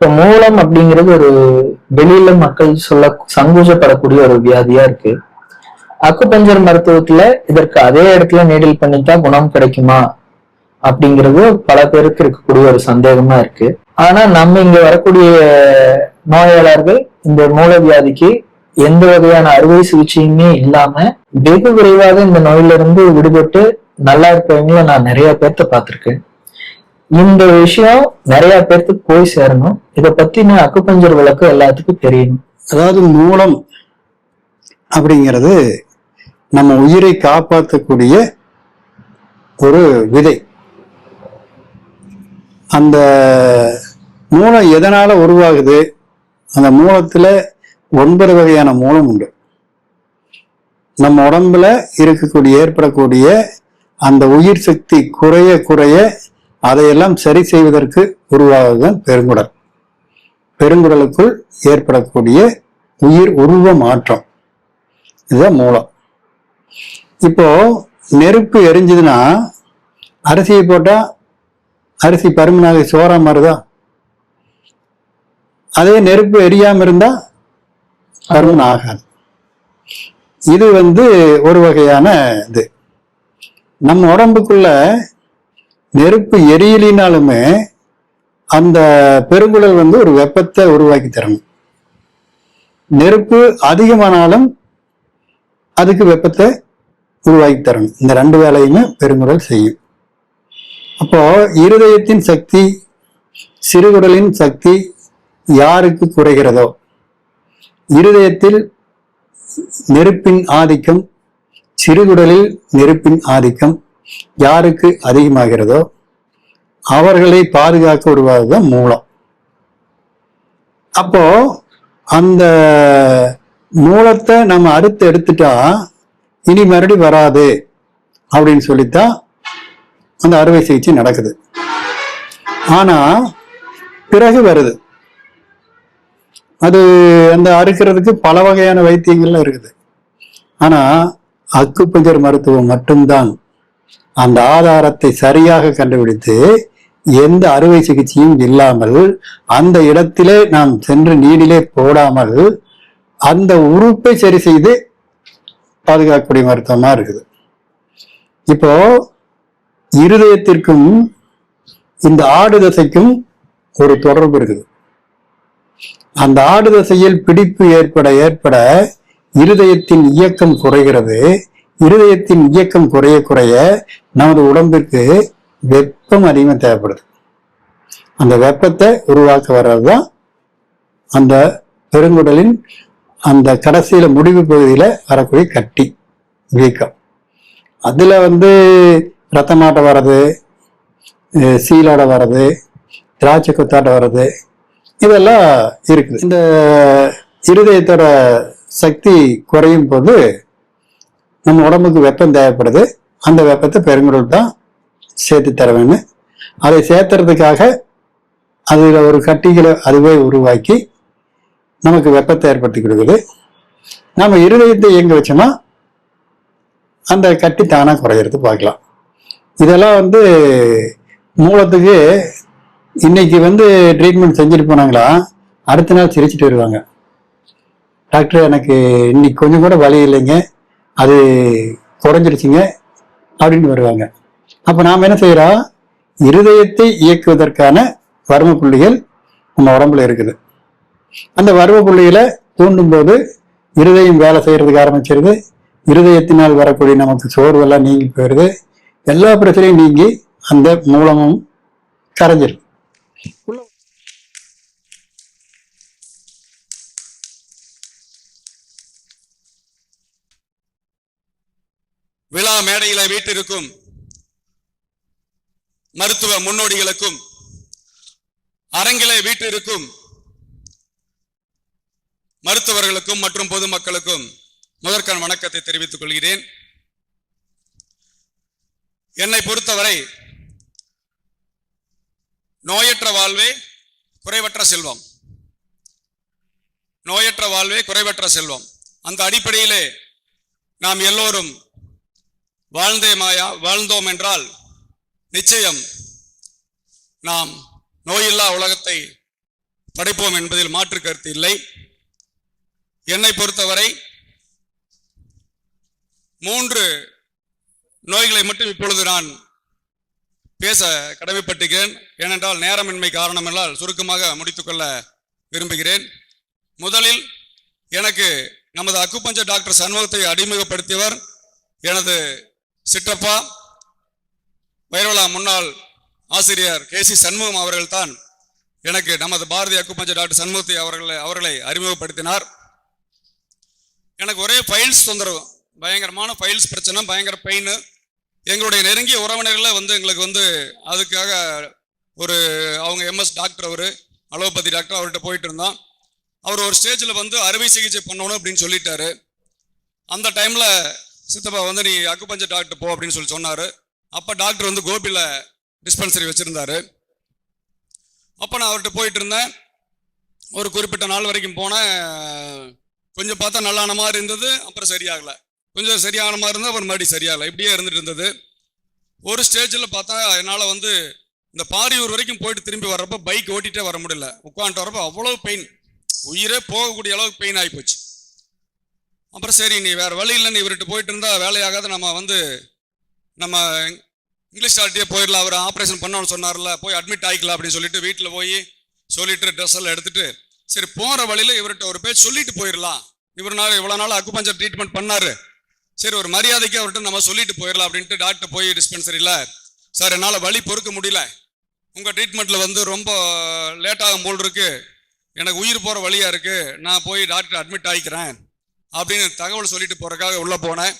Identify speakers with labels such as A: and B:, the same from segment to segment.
A: இப்ப மூலம் அப்படிங்கிறது ஒரு வெளியில மக்கள் சொல்ல சங்கூஜப்படக்கூடிய ஒரு வியாதியா இருக்கு. அக்குபஞ்சர் மருத்துவத்துல இதற்கு அதே இடத்துல நீடில் பண்ணிட்டா குணம் கிடைக்குமா? அப்படிங்கிறது பல பேருக்கு இருக்கக்கூடிய ஒரு சந்தேகமா இருக்கு. ஆனா நம்ம இங்க வரக்கூடிய நோயாளர்கள் இந்த மூல வியாதிக்கு எந்த வகையான அறுவை சிகிச்சையுமே இல்லாம வெகு விரைவாக இந்த நோயிலிருந்து விடுபட்டு நல்லா இருக்கிறவங்கள நான் நிறைய பேர்த்த பார்த்திருக்கேன். இந்த விஷயம் நிறைய பேர்த்துக்கு போய் சேரணும். இத பத்தின அக்குப்பஞ்சர் விளக்கு எல்லாத்துக்கும் தெரியணும்.
B: அதாவது மூலம் அப்படிங்கிறது நம்ம உயிரை காப்பாற்றக்கூடிய ஒரு விதை. அந்த மூலம் எதனால உருவாகுது? அந்த மூலத்துல ஒன்பது வகையான மூலம் உண்டு. நம்ம உடம்புல இருக்கக்கூடிய ஏற்படக்கூடிய அந்த உயிர் சக்தி குறைய குறைய அதையெல்லாம் சரி செய்வதற்கு உருவாகுதுதான் பெருங்குடல். பெருங்குடலுக்குள் ஏற்படக்கூடிய உயிர் உருவ மாற்றம். இதுதான் மூலம். இப்போ நெருப்பு எரிஞ்சதுன்னா அரிசியை போட்டா அரிசி பருமனாக சோறா மாறுதா? அதே நெருப்பு எரியாம இருந்தா பருமன் ஆகாது. இது வந்து ஒரு வகையான இது. நம்ம உடம்புக்குள்ள நெருப்பு எரியலினாலுமே அந்த பெருங்குழல் வந்து ஒரு வெப்பத்தை உருவாக்கி தரணும் நெருப்பு அதிகமானாலும் அதுக்கு வெப்பத்தை உருவாக்கி தரணும் இந்த ரெண்டு வேலையுமே பெருங்குடல் செய்யும். அப்போ இருதயத்தின் சக்தி சிறுகுடலின் சக்தி யாருக்கு குறைகிறதோ இருதயத்தில் நெருப்பின் ஆதிக்கம் சிறுகுடலில் நெருப்பின் ஆதிக்கம் யாருக்கு அதிகமாகிறதோ அவர்களை பாதுகாக்க உருவாகுதான் மூலம். அப்போ அந்த மூலத்தை நம்ம அறுத்து எடுத்துட்டா இனி மறுபடி வராது அப்படின்னு சொல்லித்தான் அந்த அறுவை சிகிச்சை நடக்குது. ஆனா பிறகு வருது. அது அந்த அறுக்கிறதுக்கு பல வகையான வைத்தியங்கள்லாம் இருக்குது. ஆனா அக்குப்பஞ்சர் மருத்துவம் மட்டும்தான் அந்த ஆதாரத்தை சரியாக கண்டுபிடித்து எந்த அறுவை சிகிச்சையும் இல்லாமல் அந்த இடத்திலே நாம் சென்று நீடிலே போடாமல் அந்த உறுப்பை சரி செய்து பாதுகாக்கக்கூடிய மருத்துவமா இருக்குது. இப்போ இருதயத்திற்கும் இந்த ஆடு தசைக்கும் ஒரு தொடர்பு இருக்குது. அந்த ஆடு தசையில் பிடிப்பு ஏற்பட ஏற்பட இருதயத்தின் இயக்கம் குறைகிறது. இருதயத்தின் இயக்கம் குறைய குறைய நமது உடம்பிற்கு வெப்பம் அதிகமாக தேவைப்படுது. அந்த வெப்பத்தை உருவாக்க வர்றது தான் அந்த பெருங்குடலின் அந்த கடைசியில முடிவு பகுதியில வரக்கூடிய கட்டி வீக்கம். அதுல வந்து ரத்தமாட்டம் வர்றது சீலாட வர்றது திராட்சை குத்தாட்டம் வர்றது இதெல்லாம் இருக்குது. இந்த இருதயத்தோட சக்தி குறையும் போது நம்ம உடம்புக்கு வெப்பம் தேவைப்படுது. அந்த வெப்பத்தை பெருங்குடல் தான் சேர்த்து தர வேணும் அதை சேர்த்துறதுக்காக அதில் ஒரு கட்டிகளை அதுவே உருவாக்கி நமக்கு வெப்பத்தை ஏற்படுத்தி கொடுக்குது. நம்ம இருதயத்தை இயங்க வச்சோம்னா அந்த கட்டி தானாக குறையிறது பார்க்கலாம். இதெல்லாம் வந்து மூலத்துக்கு இன்னைக்கு வந்து ட்ரீட்மெண்ட் செஞ்சுட்டு போனாங்களா அடுத்த நாள் சிரிச்சிட்டு வருவாங்க. டாக்டர் எனக்கு இன்னைக்கு கொஞ்சம் கூட வழி இல்லைங்க. அது குறைஞ்சிருச்சுங்க அப்படின்னு வருவாங்க. அப்போ நாம் என்ன செய்கிறோம் இருதயத்தை இயக்குவதற்கான வர்ம புள்ளிகள் நம்ம உடம்புல இருக்குது. அந்த வர்ம புள்ளிகளை தூண்டும் போது இருதயம் வேலை செய்கிறதுக்கு ஆரம்பிச்சிருது. இருதயத்தினால் வரக்கூடிய நமக்கு சோர்வெல்லாம் நீங்கி போயிடுது எல்லா பிரச்சனையும் நீங்கி அந்த மூலமும் கரைஞ்சிரும்.
C: விழா மேடையில வீட்டிற்கும் மருத்துவ முன்னோடிகளுக்கும் அரங்கிலே வீட்டிற்கும் மருத்துவர்களுக்கும் மற்றும் பொதுமக்களுக்கும் முதற்கண் வணக்கத்தை தெரிவித்துக் கொள்கிறேன். என்னை பொறுத்தவரை நோயற்ற வாழ்வே குறைவற்ற செல்வம். நோயற்ற வாழ்வே குறைவற்ற செல்வம். அந்த அடிப்படையிலே நாம் எல்லோரும் வாழ்ந்தே மாயா வாழ்ந்தோம் என்றால் நிச்சயம் நாம் நோயில்லா உலகத்தை படைப்போம் என்பதில் மாற்று கருத்து இல்லை. என்னை பொறுத்தவரை மூன்று நோய்களை மட்டும் இப்பொழுது நான் பேச கடமைப்பட்டுகிறேன் ஏனென்றால் நேரமின்மை காரணமெல்லாம் சுருக்கமாக முடித்துக்கொள்ள விரும்புகிறேன். முதலில் எனக்கு நமது அக்குப்பஞ்ச டாக்டர் சண்முகத்தை அறிமுகப்படுத்தியவர் எனது சிற்றப்பா வைரவலா முன்னாள் ஆசிரியர் கே சி சண்முகம் அவர்கள்தான் எனக்கு நமது பாரதி அக்குப்பஞ்சர் டாக்டர் சண்முகத்தை அவர்களை அவர்களை அறிமுகப்படுத்தினார். எனக்கு ஒரே ஃபைல்ஸ் தொந்தரவு பயங்கரமான ஃபைல்ஸ் பிரச்சனை பயங்கர பெயின் எங்களுடைய நெருங்கிய உறவினர்களை வந்து எங்களுக்கு வந்து அதுக்காக ஒரு அவங்க எம்எஸ் டாக்டர் அவர் அலோபதி டாக்டர் அவர்கிட்ட போயிட்டு இருந்தோம். அவர் ஒரு ஸ்டேஜில் வந்து அறுவை சிகிச்சை பண்ணணும் அப்படின்னு சொல்லிட்டாரு. அந்த டைமில் சித்தப்பா வந்து நீ அக்குப்பஞ்சர் டாக்டர் போ அப்படின்னு சொல்லி சொன்னார். அப்போ டாக்டர் வந்து கோபியில் டிஸ்பென்சரி வச்சுருந்தாரு. அப்போ நான் அவர்கிட்ட போயிட்டு இருந்தேன். ஒரு குறிப்பிட்ட நாள் வரைக்கும் போனேன். கொஞ்சம் பார்த்தா நல்லான மாதிரி இருந்தது அப்புறம் சரியாகலை. கொஞ்சம் சரியான மாதிரி இருந்தால் அப்புறம் மறுபடியும் சரியாகலை. இப்படியே இருந்துட்டு இருந்தது. ஒரு ஸ்டேஜில் பார்த்தா என்னால் வந்து இந்த பாரியூர் வரைக்கும் போயிட்டு திரும்பி வர்றப்ப பைக் ஓட்டிகிட்டே வர முடியல. உட்காந்துட்டு வரப்போ அவ்வளோ பெயின் உயிரே போகக்கூடிய அளவுக்கு பெயின் ஆகி போச்சு. அப்புறம் சரி நீ வேறு வழி இல்லை நீ இவர்கிட்ட போயிட்டு இருந்தால் வேலையாகாத. நம்ம வந்து நம்ம இங்கிலீஷ் டாக்டரே போயிடலாம். அவர் ஆப்ரேஷன் பண்ணோன்னு சொன்னார்ல போய் அட்மிட் ஆகிக்கலாம் அப்படின்னு சொல்லிட்டு வீட்டில் போய் சொல்லிட்டு ட்ரெஸ் எல்லாம் எடுத்துட்டு சரி போகிற வழியில் இவர்கிட்ட ஒரு பேர் சொல்லிட்டு போயிடலாம். இவர் நாள் இவ்வளோ நாள் அக்குபஞ்சர் ட்ரீட்மெண்ட் பண்ணார். சரி ஒரு மரியாதைக்கு அவர்கிட்ட நம்ம சொல்லிட்டு போயிடலாம் அப்படின்ட்டு டாக்டர் போய் டிஸ்பென்சரியில் சார் என்னால் வழி பொறுக்க முடியல. உங்கள் ட்ரீட்மெண்ட்டில் வந்து ரொம்ப லேட்டாகும் போல் இருக்குது எனக்கு உயிர் போகிற வழியாக இருக்குது நான் போய் டாக்டர் அட்மிட் ஆகிக்கிறேன் அப்படின்னு தகவல் சொல்லிட்டு போறதுக்காக உள்ள போனேன்.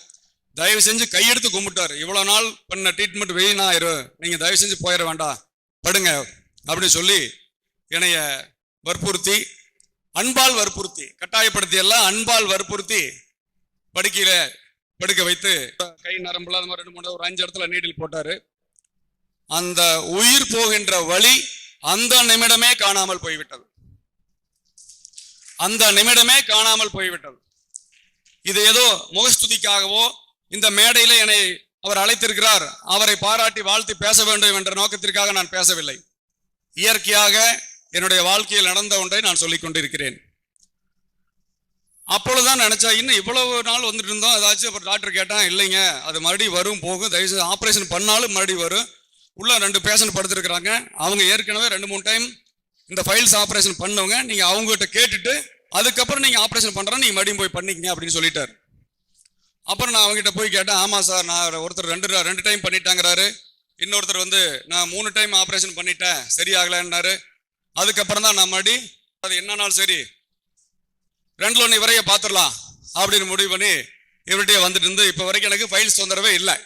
C: தயவு செஞ்சு கையெடுத்து கும்பிட்டாரு. இவ்வளோ நாள் பண்ண ட்ரீட்மெண்ட் வீணாயிரும் நீங்கள் தயவு செஞ்சு போயிட வேண்டாம். படுங்க அப்படின்னு சொல்லி என்னைய வற்புறுத்தி அன்பால் வற்புறுத்தி கட்டாயப்படுத்தி எல்லாம் அன்பால் வற்புறுத்தி படுக்கையில படுக்க வைத்து கை நரம்புல அந்த மாதிரி ரெண்டு மூணு ஒரு அஞ்சு இடத்துல நீடில் போட்டாரு. அந்த உயிர் போகின்ற வழி அந்த நிமிடமே காணாமல் போய்விட்டது. அந்த நிமிடமே காணாமல் போய்விட்டது. இது ஏதோ முகஸ்துதிக்காகவோ இந்த மேடையில என்னை அவர் அழைத்திருக்கிறார். அவரை பாராட்டி வாழ்த்து பேச வேண்டும் என்ற நோக்கத்திற்காக நான் பேசவில்லை. இயற்கையாக என்னுடைய வாழ்க்கையில் நடந்த ஒன்றை நான் சொல்லிக் கொண்டிருக்கிறேன். அப்பொழுதுதான் நினைச்சா இன்னும் இவ்வளவு நாள் வந்துட்டு இருந்தோம். ஏதாச்சும் அப்புறம் டாக்டர் கேட்டான் இல்லைங்க. அது மறுபடியும் வரும் போகும். தயவுசெய்து ஆப்ரேஷன் பண்ணாலும் மறுபடியும் வரும். உள்ள ரெண்டு பேஷண்ட் படுத்திருக்கிறாங்க. அவங்க ஏற்கனவே ரெண்டு மூணு டைம் இந்த ஃபைல்ஸ் ஆப்ரேஷன் பண்ணவங்க. நீங்கள் அவங்ககிட்ட கேட்டுட்டு அதுக்கப்புறம் நீங்கள் ஆப்ரேஷன் பண்ணுறேன் நீங்கள் மறுபடியும் போய் பண்ணிக்கங்க அப்படின்னு சொல்லிட்டார். அப்புறம் நான் அவங்ககிட்ட போய் கேட்டேன் ஆமாம் சார் நான் ஒருத்தர் ரெண்டு ரெண்டு டைம் பண்ணிட்டாங்கிறாரு. இன்னொருத்தர் வந்து நான் மூணு டைம் ஆப்ரேஷன் பண்ணிட்டேன் சரியாகலன்னாரு. அதுக்கப்புறம் தான் நான் மறுபடி அது என்னன்னாலும் சரி ரெண்டு ஒன்று இவரையே பார்த்துடலாம் அப்படின்னு முடிவு பண்ணி இவர்கிட்டயே வந்துட்டு இருந்து இப்போ வரைக்கும் எனக்கு ஃபைல்ஸ் தொந்தரவே இல்லை.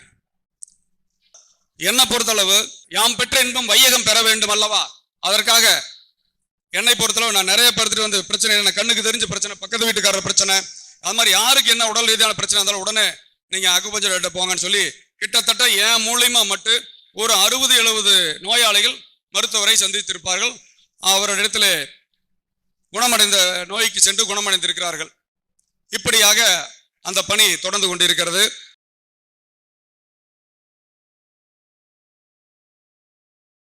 C: என்னை பொறுத்தளவு யாம் பெற்ற இன்பம் வையகம் பெற வேண்டும் அல்லவா? அதற்காக என்னை பொறுத்தளவு நான் நிறைய படுத்துட்டு வந்து பிரச்சனை என்ன கண்ணுக்கு தெரிஞ்ச பிரச்சனை பக்கத்து வீட்டுக்காரர் பிரச்சனை அது மாதிரி யாருக்கு என்ன உடல் ரீதியான பிரச்சனை இருந்தாலும் உடனே நீங்க அக்குபஞ்சர் கிட்ட போங்கன்னு சொல்லி கிட்டத்தட்ட என் மூலியமா மட்டும் ஒரு அறுபது எழுபது நோயாளிகள் மருத்துவரை சந்தித்திருப்பார்கள். அவரிடத்துல குணமடைந்த நோய்க்கு சென்று குணமடைந்திருக்கிறார்கள். இப்படியாக அந்த பணி தொடர்ந்து கொண்டிருக்கிறது.